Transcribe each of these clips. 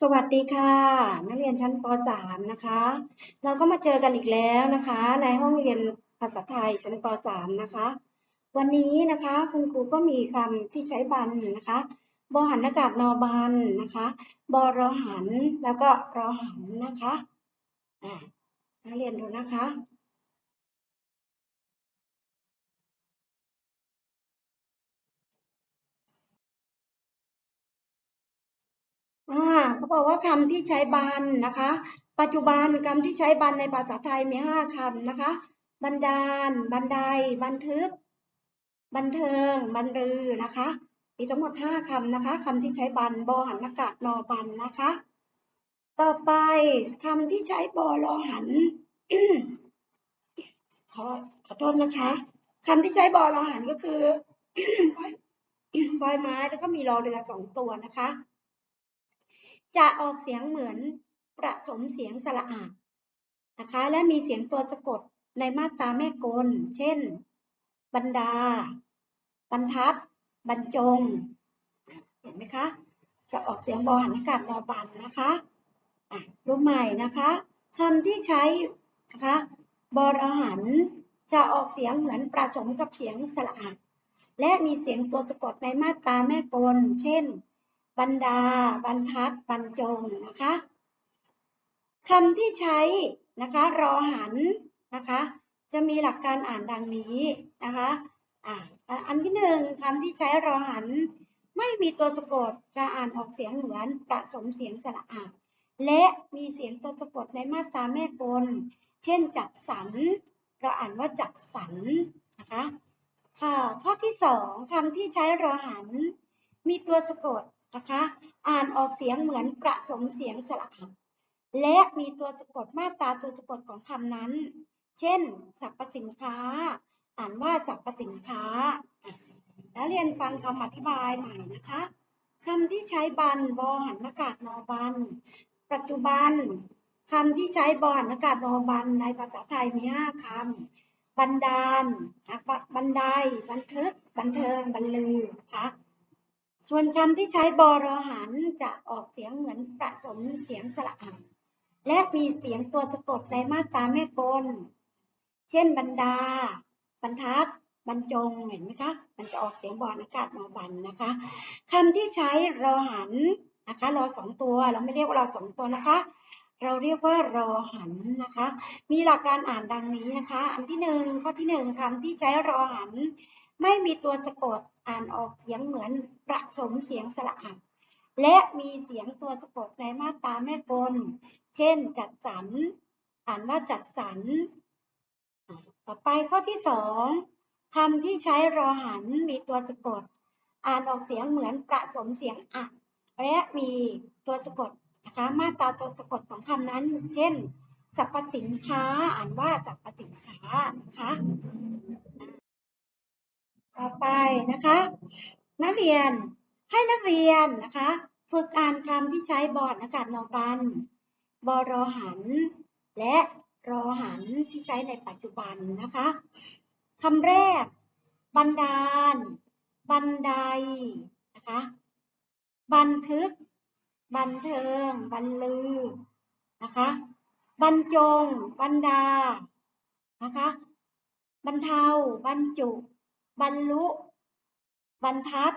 สวัสดีค่ะ นักเรียนชั้นป .3 นะคะ เราก็มาเจอกันอีกแล้วนะคะ ในห้องเรียนภาษาไทยชั้นป .3 นะคะ วันนี้นะคะคุณครูก็มีคำที่ใช้บันนะคะบหันอากาศนอบันนะคะบรอหันแล้วก็รอหันนะคะนักเรียนดูนะคะ อ่าเขาบอกว่าคำที่ใช้บันนะคะ ปัจจุบันคำที่ใช้บันในภาษาไทยมีห้าคำนะคะ บันดาล บันได บันทึก บันเทิง บันรือนะคะ มีทั้งหมดห้าคำนะคะคำที่ใช้บันบอหันอากาศนอบันนะคะ ต่อไปคำที่ใช้บอรอหันขอขอโทษนะคะคำที่ใช้บอรอหันก็คือ บอยบอยไม้แล้วก็มีรอเรือสองตัวนะคะ จะออกเสียงเหมือนประสมเสียงสระอานะคะ และมีเสียงตัวสะกดในมาตราแม่กล เช่น บรรดา บรรทัด บรรจง เห็นไหมคะ จะออกเสียงบอหันอากาศนอบันนะคะอะรูปใหม่นะคะคำที่ใช้นะคะบอรหันจะออกเสียงเหมือนประสมกับเสียงสระอาและมีเสียงตัวสะกดในมาตราแม่กล เช่น บรรดา บรรทัด บรรจงนะคะคำที่ใช้นะคะ รอหันนะคะ จะมีหลักการอ่านดังนี้นะคะอ่าอันที่หนึ่งคำที่ใช้รอหัน ไม่มีตัวสะกดจะอ่านออกเสียงเหมือนประสมเสียงสระอาและมีเสียงตัวสะกดในมาตราแม่กล เช่นจัดสรรเราอ่านว่าจัดสรรนะคะค่ะข้อที่สองคำที่ใช้รอหัน มีตัวสะกด นะคะ อ่านออกเสียงเหมือนประสมเสียงสระอาและมีตัวสะกดมาตราตัวสะกดของคำนั้น เช่นสรรพสินค้า อ่านว่าสรรพสินค้า แล้วเรียนฟังคำอธิบายใหม่นะคะคำที่ใช้บันบอหันอากาศนอบัน ปัจจุบันคำที่ใช้บอหันอากาศนอบันในภาษาไทยมีห้าคำบันดาลบันไดบันทึก บันเทิง บรรลือนะคะ ส่วนคำที่ใช้บอรหันจะออกเสียงเหมือนประสมเสียงสระอาและมีเสียงตัวสะกดในมาตราแม่กล เช่นบรรดา บรรทัด บรรจง เห็นไหมคะ มันจะออกเสียงบอลอากาศนอบันนะคะคำที่ใช้รอหันนะคะรอสองตัว เราไม่เรียกว่ารอสองตัวนะคะ เราเรียกว่ารอหันนะคะ มีหลักการอ่านดังนี้นะคะ อันที่หนึ่งข้อที่หนึ่งคำที่ใช้รอหัน ไม่มีตัวสะกดอ่านออกเสียงเหมือนประสมเสียงสระอักและมีเสียงตัวสะกดในมาตราแม่กล เช่น จัดสรร อ่านว่าจัดสรร ต่อไปข้อที่สองคำที่ใช้รอหันมีตัวสะกด อ่านออกเสียงเหมือนประสมเสียงอักและมีตัวสะกดนะคะมาตราตัวสะกดของคำนั้น เช่นสรรพสินค้า อ่านว่าสรรพสินค้านะคะ ต่อไปนะคะ นักเรียนให้นักเรียนนะคะ ฝึกอ่านคำที่ใช้บอร์ดอากาศนอบันบอรอหัน และรอหันที่ใช้ในปัจจุบันนะคะคำแรก บันดาล บันไดนะคะ บันทึก บันเทิง บันลือนะคะ บรรจง บรรดานะคะ บรรเทา บรรจุ บรรลุ บรรทัด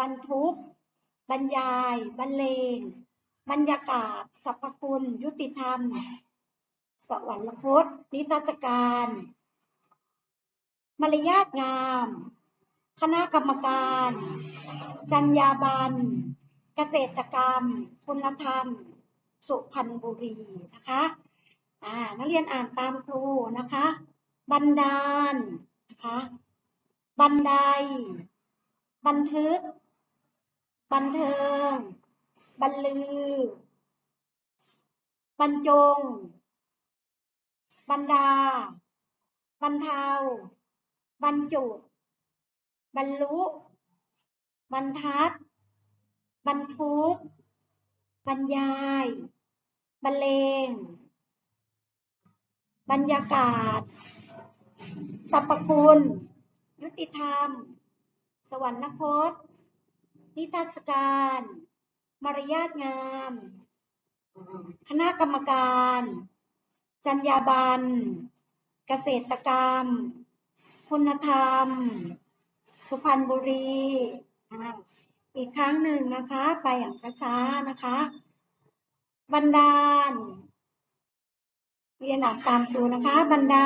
บรรทุก บรรยาย บรรเลง บรรยากาศ สรรพคุณ ยุติธรรม สวรรคต นิทรรศการ มารยาทงาม คณะกรรมการ จรรยาบรรณ เกษตรกรรม คุณธรรม สุพรรณบุรีนะคะอ่านักเรียนอ่านตามครูนะคะบันดาลนะคะ บันได บันทึก บันเทิง บรรลือ บรรจง บรรดา บรรเทา บรรจุ บรรลุ บรรทัด บรรทุก บรรยาย บรรเลง บรรยากาศสรรพคุณ ยุติธรรม สวรรคต นิทรรศการ มารยาทงาม คณะกรรมการ จรรยาบรรณ เกษตรกรรม คุณธรรม สุพรรณบุรี อีกครั้งหนึ่งนะคะ ไปอย่างช้าๆนะคะ บันดาล เรียนอ่านตามตัวนะคะ บันได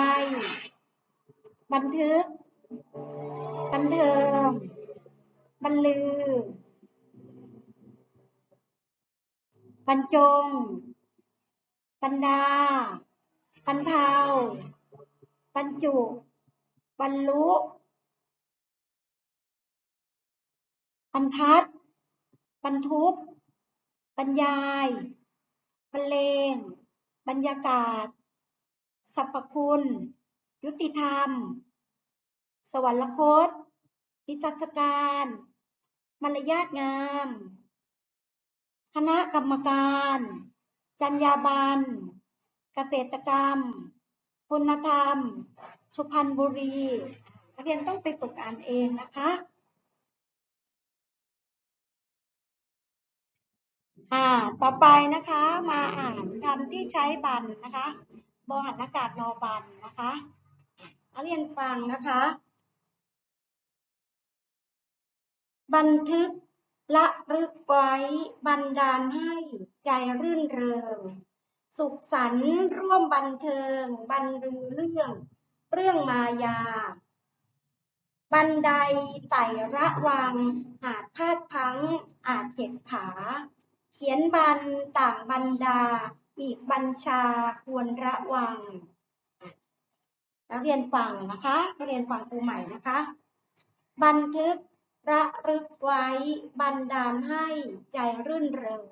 บันทึก บันเทิงบรรลือบรรจง บรรดา บรรเทา บรรจุ บรรลุ บรรทัด บรรทุก บรรยายบรรเลง บรรยากาศ สรรพคุณ ยุติธรรม สวรรคต นิทรรศการ มารยาทงาม คณะกรรมการ จรรยาบรรณ เกษตรกรรม คุณธรรม สุพรรณบุรี นักเรียนต้องไปฝึกอ่านเองนะคะอ่าต่อไปนะคะมาอ่านคำที่ใช้บันนะคะบอหันอากาศรอบันนะคะนักเรียนฟังนะคะ บันทึกละรึกไว้บันดาลให้ใจรื่นเริง สุขสันต์ร่วมบันเทิงบันลือเรื่อง เรื่องมายา บันไดไต่ระวัง อาจพลาดพัง อาจเจ็บขา เขียนบันต่างบรรดา อีกบัญชาควรระวังนักเรียนฟังนะคะนักเรียนฟังครูใหม่นะคะ บันทึก ระลึกไว้บันดาลให้ใจรื่นเริง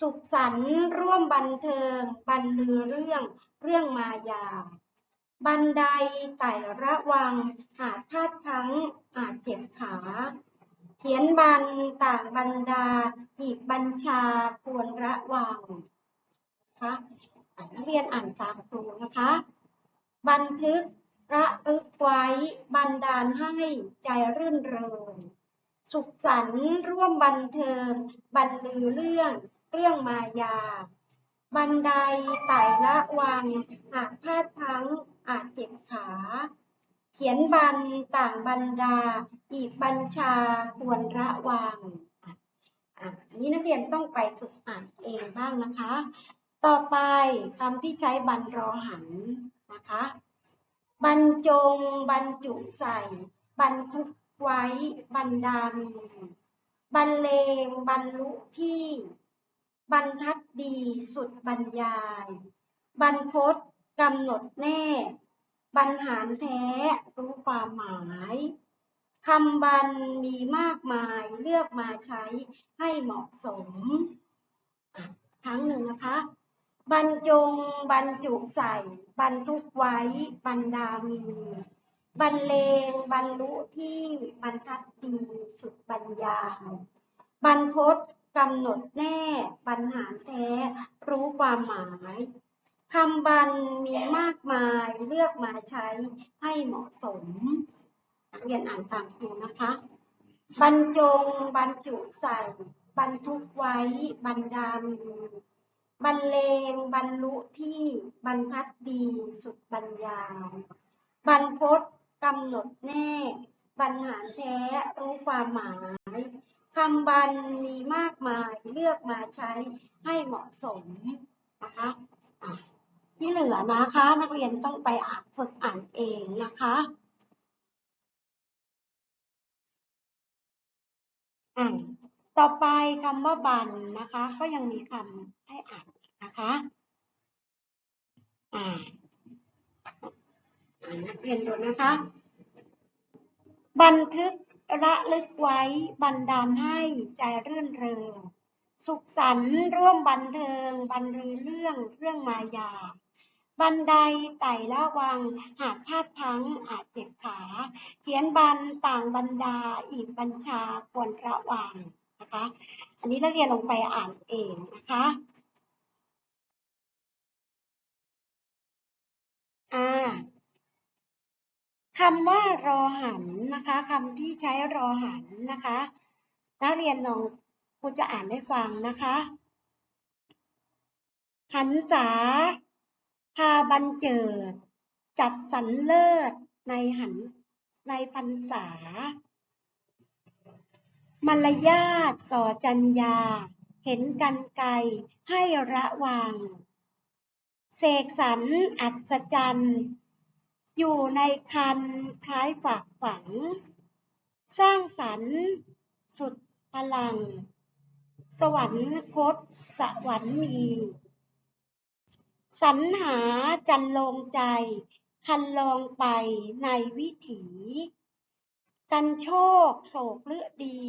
สุขสันต์ร่วมบันเทิง บรรลือเรื่องเรื่องมายา บันไดไต่ระวังอาจพลาดพลั้งอาจเจ็บขา เขียนบันต่างบรรดาอีกบัญชาควรระวังนะคะอะนักเรียนอ่านตามครูนะคะ บันทึก ระลึกไว้บันดาลให้ใจรื่นเริง สุขสันต์ร่วมบันเทิง บรรลือเรื่องเรื่องมายา บันไดไต่ระวังอาจพลาดพั้งอาจเจ็บขา เขียนบันต่างบรรดา อีกบัญชาควรระวังอันนี้นักเรียนต้องไปฝึกอ่านเองบ้างนะคะ ต่อไปคำที่ใช้บรรรอหันนะคะ บรรจง บรรจุใส่ บรรทุกไว้บรรดามีบรรเลงบรรลุที่ บรรทัดดีสุดบรรยาย บรรพตกำหนดแน่ บรรหารแท้รู้ความหมายคำบรรมีมากมายเลือกมาใช้ให้เหมาะสมครั้งหนึ่งนะคะ บรรจงบรรจุใส่ บรรทุกไว้บรรดามี บรรเลงบรรลุที่บรรทัดดีสุดบรรยายบรรพตกำหนดแน่บรรหารแท้รู้ความหมายคำบรรมีมากมายเลือกมาใช้ให้เหมาะสมนักเรียนอ่านตามครูนะคะ บรรจงบรรจุใส่ บรรทุกไว้บรรดามี บรรเลงบรรลุที่บรรทัดดีสุดบรรยาย บรรพตกำหนดแน่ บรรหารแท้รู้ความหมายคำบรรมีมากมายเลือกมาใช้ให้เหมาะสมนะคะอะที่เหลือนะคะ นักเรียนต้องไปอ่านฝึกอ่านเองนะคะอ่า ต่อไปคำว่าบันนะคะ ก็ยังมีคำให้อ่านนะคะอ่านักเรียนดูนะคะ บันทึกระลึกไว้บันดาลให้ใจรื่นเริง สุขสันต์ร่วมบันเทิง บรรลือเรื่องเรื่องมายา บันไดไต่ละวัง หากพลาดพลั้งอาจเจ็บขา เขียนบันต่างบรรดาอีกบัญชาควรระวัง นะคะ อันนี้นักเรียนลงไปอ่านเองนะคะอ่าคำว่ารอหันนะคะคำที่ใช้รอหันนะคะนักเรียนลองครูจะอ่านให้ฟังนะคะ หันษาพาบันเจิด จัดสรรเลิศในหันในพรรษา มารยาทสอจัญญา เห็นกันไกลให้ระวัง เสกสรรอัศจรรย์ อยู่ในคันคล้ายฝากฝัง สร้างสรรค์สุดพลัง สวรรคตสวรรค์มี สรรหาจันลงใจ คันลองไปในวิถี กันโชค โศกเลือดี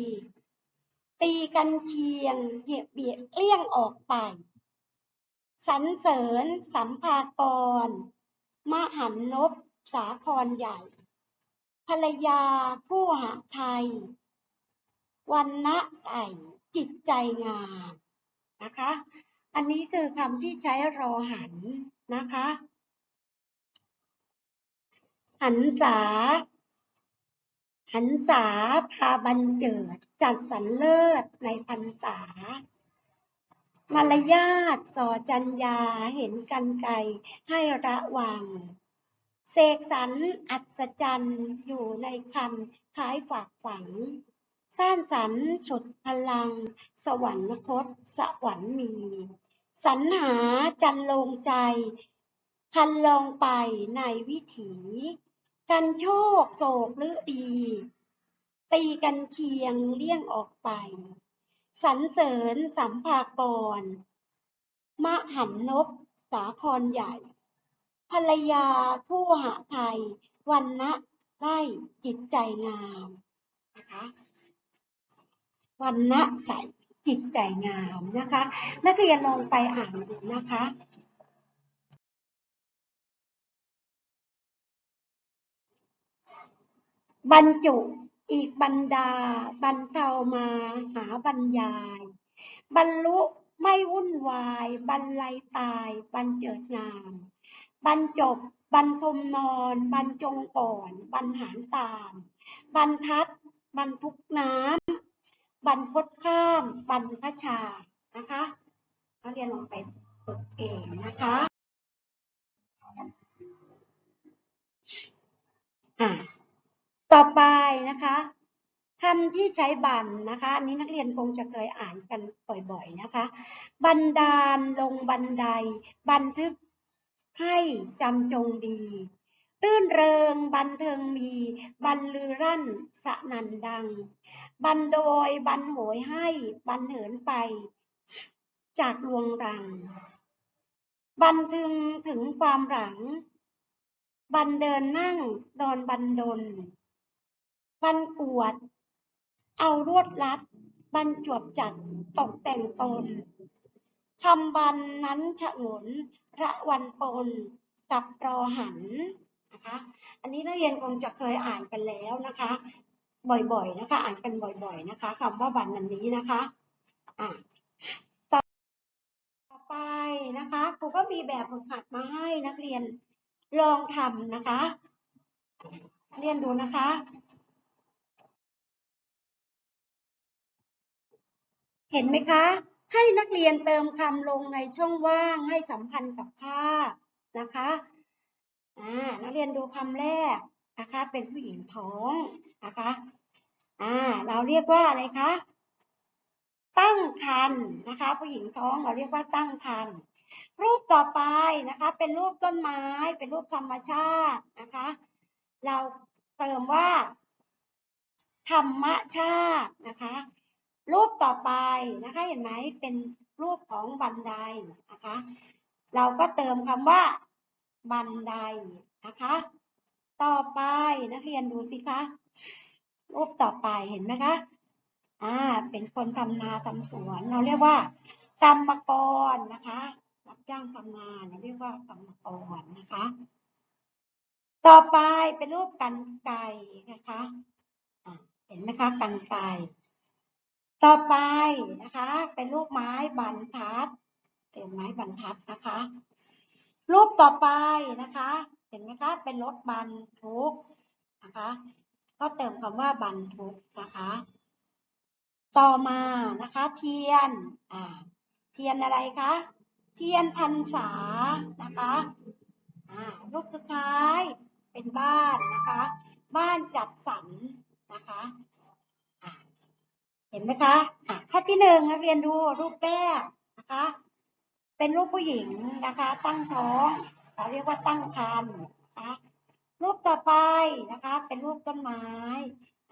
ตีกันเคียง เหยียบเบียดเลี่ยงออกไป สรรเสริญ สัมภากร มหันนบสาครใหญ่ ภรรยาผู้หาไทย วันนะใส่จิตใจงามนะคะ อันนี้คือคำที่ใช้รอหันนะคะ หันษา หันษาพาบันเจิด จัดสรรเลิศในพรรษามารยาทสอจัญญาเห็นกันไกลให้ระวัง เสกสรรอัศจรรย์อยู่ในคันคล้ายฝากฝัง สร้างสรรสุดพลัง สวรรคตสวรรค์มี สรรหาจันลงใจ คันลองไปในวิถี กันโชคโศกหรือดี ตีกันเคียงเลี่ยงออกไปสรรเสริญสัมภากร มหันนบสาครใหญ่ ภรรยาคู่หาไทย วันนะไล่จิตใจงามนะคะวันนะใสจิตใจงามนะคะ นักเรียนลองไปอ่านดูนะคะ บรรจุอีกบรรดา บรรเทามาหาบรรยาย บรรลุไม่วุ่นวาย บรรลัยตาย บรรเจิดงาม บรรจบบรรทมนอน บรรจงก่อน บรรหารตาม บรรทัด บรรทุกน้ำ บรรพดข้าม บรรพชา นะคะนักเรียนลองไปฝึกเองนะคะอะ ต่อไปนะคะคำที่ใช้บันนะคะอันนี้นักเรียนคงจะเคยอ่านกันบ่อย ๆนะคะ บันดาลลงบันได บันทึกให้จำจงดี ตื้นเริงบันเทิงมี บันลือรั่นสะนันดัง บันโดยบันโหยให้ บันเหินไป จากลวงรัง บันทึงถึงความหลัง บันเดินนั่งดอนบันดล บันกวด เอารวดลัดบันจวบจัดตกแต่งตนคำบันนั้นฉะงนระวันปนกับรอหันนะคะ อันนี้นักเรียนคงจะเคยอ่านกันแล้วนะคะ บ่อยๆนะคะ อ่านกันบ่อยๆนะคะคำว่าบันอันนี้นะคะอะต่อต่อไปนะคะครูก็มีแบบฝึกหัดมาให้นักเรียนลองทำนะคะ เรียนดูนะคะ เห็นไหมคะ ให้นักเรียนเติมคำลงในช่องว่างให้สัมพันธ์กับภาพนะคะอ่านักเรียนดูคำแรกนะคะเป็นผู้หญิงท้องนะคะอ่าเราเรียกว่าอะไรคะตั้งครรภ์นะคะ ผู้หญิงท้องเราเรียกว่าตั้งครรภ์รูปต่อไปนะคะ เป็นรูปต้นไม้ เป็นรูปธรรมชาตินะคะ เราเติมว่า ธรรมชาตินะคะ รูปต่อไปนะคะ เห็นไหมเป็นรูปของบันไดนะคะ เราก็เติมคำว่า บันไดนะคะ ต่อไปนักเรียนดูสิคะรูปต่อไปเห็นไหมคะอ่าเป็นคนทำนาทำสวน เราเรียกว่ากรรมกรนะคะรับจ้างทำนาเราเรียกว่ากรรมกรนะคะ ต่อไปเป็นรูปกันไก่นะคะเห็นไหมคะกันไก่ ต่อไปนะคะ เป็นรูปไม้บรรทัดเป็นไม้บรรทัดนะคะ รูปต่อไปนะคะ เห็นไหมคะเป็นรถบรรทุกนะคะ ก็เติมคำว่าบรรทุกนะคะ ต่อมานะคะ เทียนอ่าเทียนอะไรคะเทียนพรรษานะคะอ่ารูปสุดท้ายเป็นบ้านนะคะ บ้านจัดสรรนะคะ เห็นไหมคะอะข้อที่หนึ่งนักเรียนดูรูปแรกนะคะ เป็นรูปผู้หญิงนะคะ ตั้งท้องเราเรียกว่าตั้งครรภ์นะคะ รูปต่อไปนะคะ เป็นรูปต้นไม้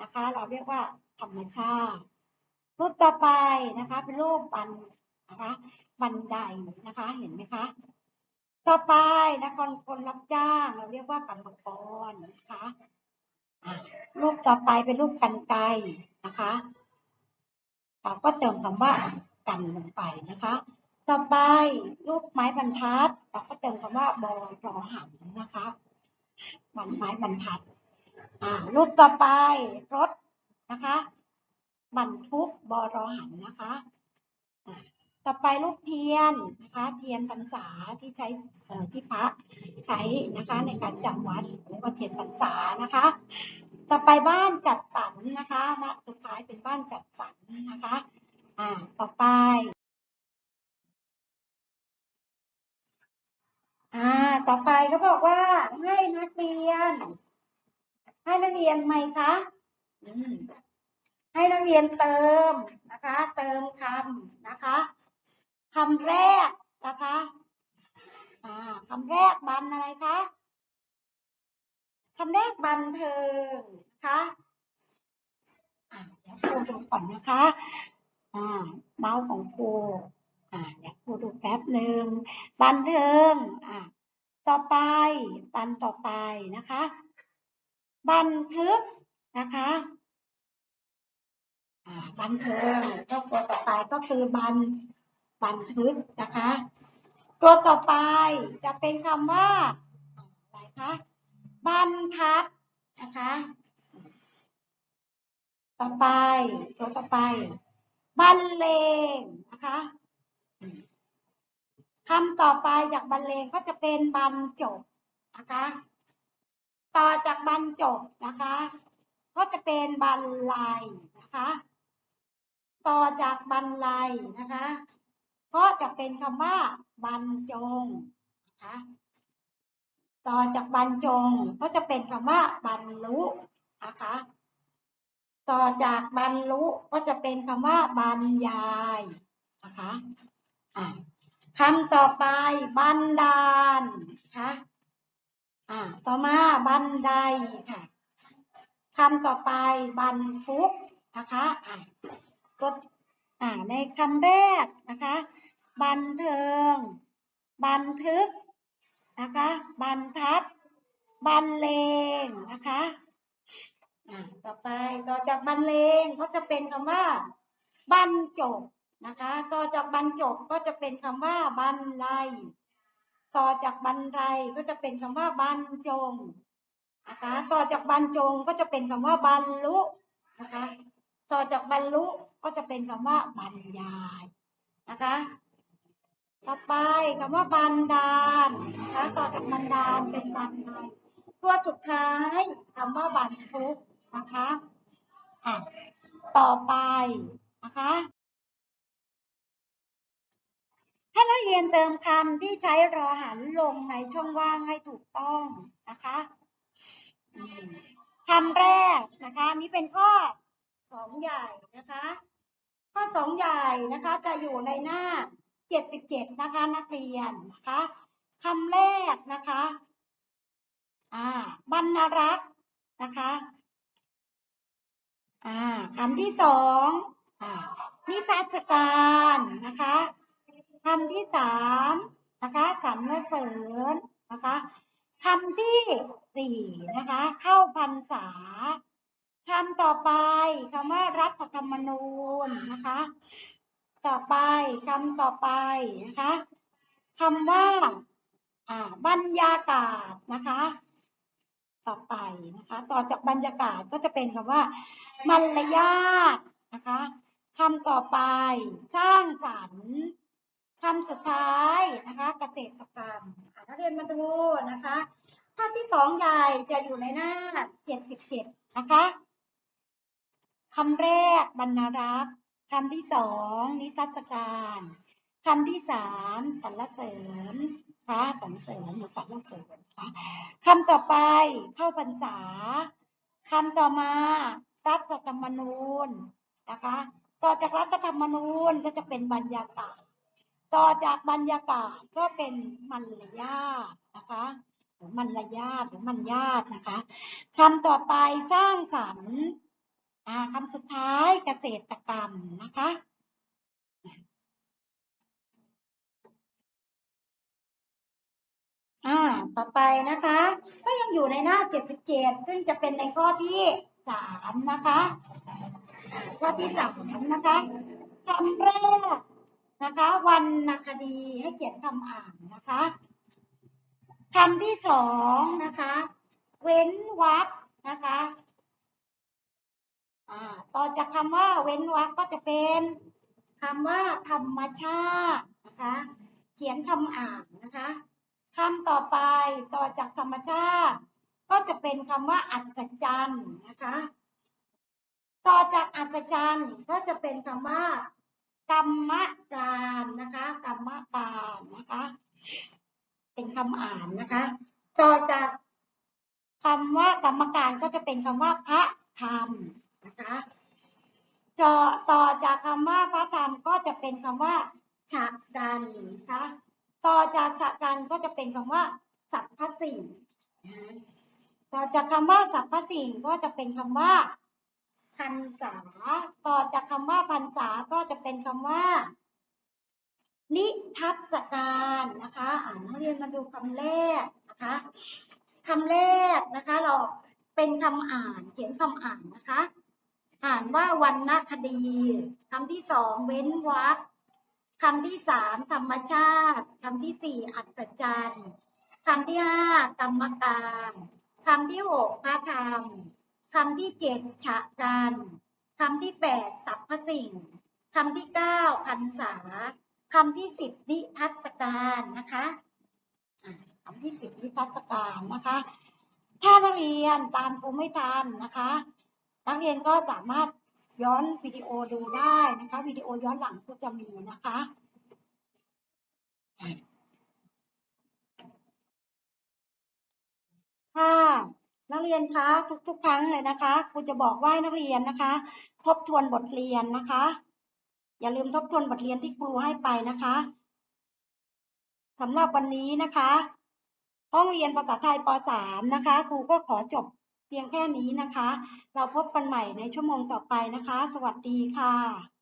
นะคะ เราเรียกว่าธรรมชาติ รูปต่อไปนะคะ เป็นรูปบันนะคะบันไดนะคะ เห็นไหมคะ ต่อไปนะคะคนคนรับจ้างเราเรียกว่ากรรมกรนะคะอะรูปต่อไปเป็นรูปกันไกนะคะ เราก็เติมคำว่ากันลงไปนะคะ ต่อไปรูปไม้บรรทัด เราก็เติมคำว่าบอรอหันนะคะบันไม้บรรทัดอ่ารูปต่อไปรถนะคะบรรทุกบอรอหันนะคะอ่าต่อไปรูปเทียนนะคะ เทียนพรรษาที่ใช้เอ่อที่พระใช้นะคะในการจำวัดเรียกว่าเทียนพรรษานะคะ ต่อไปบ้านจัดสรรนะคะบ้าสุดท้ายเป็นบ้านจัดสรรนะคะ อ่า ต่อไป อ่า ต่อไปก็บอกว่าให้นักเรียน ให้นักเรียนไหมคะอืมให้นักเรียนเติมนะคะ เติมคำนะคะคำแรกนะคะ อ่าคำแรกบันอะไรคะ คำแรกบันเทิงนะคะอ่าเดี๋ยวครูดูก่อนนะคะอ่าเมาส์ของครูอ่าเดี๋ยวครูดูแป๊บหนึ่งบันเทิงอ่าต่อไปบันต่อไปนะคะ บันทึกนะคะอ่าบันเทิงก็ตัวต่อไปก็คือบันบันทึกนะคะ ตัวต่อไปจะเป็นคำว่าอะไรคะ บรรทัดนะคะ ต่อไปตัวต่อไปบรรเลงนะคะคำต่อไปจากบรรเลงก็จะเป็นบรรจบนะคะ ต่อจากบรรจบนะคะ ก็จะเป็นบรรลัยนะคะ ต่อจากบรรลัยนะคะ ก็จะเป็นคำว่าบรรจงนะคะ ต่อจากบรรจงก็จะเป็นคำว่าบรรลุนะคะ ต่อจากบรรลุก็จะเป็นคำว่าบรรยายนะคะอ่าคำต่อไปบันดาลนะคะอ่าต่อมาบันไดค่ะคำต่อไปบรรทุกนะคะอ่าก็ในคำแรกนะคะ บันเทิง บันทึก นะคะ บรรทัด บรรเลงนะคะอ่าต่อไปต่อจากบรรเลงก็จะเป็นคำว่า บรรจบนะคะ ต่อจากบรรจบก็จะเป็นคำว่าบรรลัย ต่อจากบรรลัยก็จะเป็นคำว่าบรรจงนะคะต่อจากบรรจงก็จะเป็นคำว่าบรรลุนะคะ ต่อจากบรรลุก็จะเป็นคำว่าบรรยายนะคะ ต่อไปคำว่าบันดาลนะคะต่อจากบันดาลเป็นบันดตัวสุดท้ายคำว่าบันทุกนะคะอะต่อไปนะคะให้นักเรียนเติมคำที่ใช้รอหันลงในช่องว่างให้ถูกต้องนะคะคำแรกนะคะนี่เป็นข้อสองใหญ่นะคะ ข้อสองใหญ่นะคะจะอยู่ในหน้า เจ็ดสิบเจ็ดนะคะ นักเรียนนะคะคำแรกนะคะอ่าบรรณรักษ์นะคะอ่าคำที่สองอ่านิทรรศการนะคะคำที่สามนะคะสรรเสริญนะคะคำที่สี่นะคะ เข้าพรรษาคำต่อไปคำว่ารัฐธรรมนูญนะคะ ต่อไปคำต่อไปนะคะคำว่าอ่าบรรยากาศนะคะ ต่อไปนะคะ ต่อจากบรรยากาศก็จะเป็นคำว่ามารยาทนะคะคำต่อไป สร้างสรรค์คำสุดท้ายนะคะเกษตรกรรมนักเรียนมาดูนะคะภาพที่สองใหญ่จะอยู่ในหน้าเจ็ดสิบเจ็ดนะคะคำแรกบรรณรักษ์ คำที่สองนิทรรศการคำที่สามสรรเสริญนะคะสรรเสริญหรือสรรเสริญนะคะคำต่อไปเข้าพรรษาคำต่อมารัฐธรรมนูญนะคะต่อจากรัฐธรรมนูญก็จะเป็นบรรยากาศ ต่อจากบรรยากาศก็เป็นมัลยาทนะคะหรือมัลยาทหรือมัญญาตนะคะคำต่อไปสร้างสรรค์ คำสุดท้ายเกษตรกรรมนะคะอ่าต่อไปนะคะ ก็ยังอยู่ในหน้า 77 ซึ่งจะเป็นในข้อที่สามนะคะ ข้อที่สามนะคะคำแรกนะคะวรรณคดีให้เขียนคำอ่านนะคะคำที่สองนะคะ เว้นวรรคนะคะ จากคำว่าเว้นวรรคก็จะเป็นคำว่าธรรมชาตินะคะ เขียนคำอ่านนะคะคำต่อไปต่อจากธรรมชาติ ก็จะเป็นคำว่าอัศจรรย์นะคะ ต่อจากอัศจรรย์ก็จะเป็นคำว่ากรรมการนะคะกรรมการนะคะ เป็นคำอ่านนะคะ ต่อจากคำว่ากรรมการก็จะเป็นคำว่าพระธรรมนะคะ ต่อต่อจากคำว่าพระธรรมก็จะเป็นคำว่าฉักกันนะคะต่อจากฉักกันก็จะเป็นคำว่าสัพพสิ่งต่อจากคำว่าสัพพสิ่งก็จะเป็นคำว่าพรรษาต่อจากคำว่าพรรษาก็จะเป็นคำว่า นิทัศการนะคะอ่านนักเรียนมาดูคำแรกนะคะคำแรกนะคะ เราเป็นคำอ่านเขียนคำอ่านนะคะ อ่านว่าวันนคดีคำที่สองเว้นวรรคคำที่สามธรรมชาติคำที่สี่อัศจรรย์คำที่ห้ากรรมการคำที่หกพระธรรมคำที่เจ็ดฉะการคำที่แปดสรรพสิ่งคำที่เก้าพรรษาคำที่สิบนิทัศการนะคะอ่าคำที่สิบนิทัศการนะคะ ถ้าเรียนตามครูไม่ทันนะคะ นักเรียนก็สามารถย้อนวิดีโอดูได้นะคะวิดีโอย้อนหลังก็จะมีนะคะค่ะนักเรียนคะทุกๆครั้งเลยนะคะครูจะบอกว่านักเรียนนะคะ ทบทวนบทเรียนนะคะ อย่าลืมทบทวนบทเรียนที่ครูให้ไปนะคะสำหรับวันนี้นะคะ ห้องเรียนภาษาไทยป .3 นะคะครูก็ขอจบ พียงแค่นี้นะคะ เราพบกันใหม่ในชั่วโมงต่อไปนะคะ สวัสดีค่ะ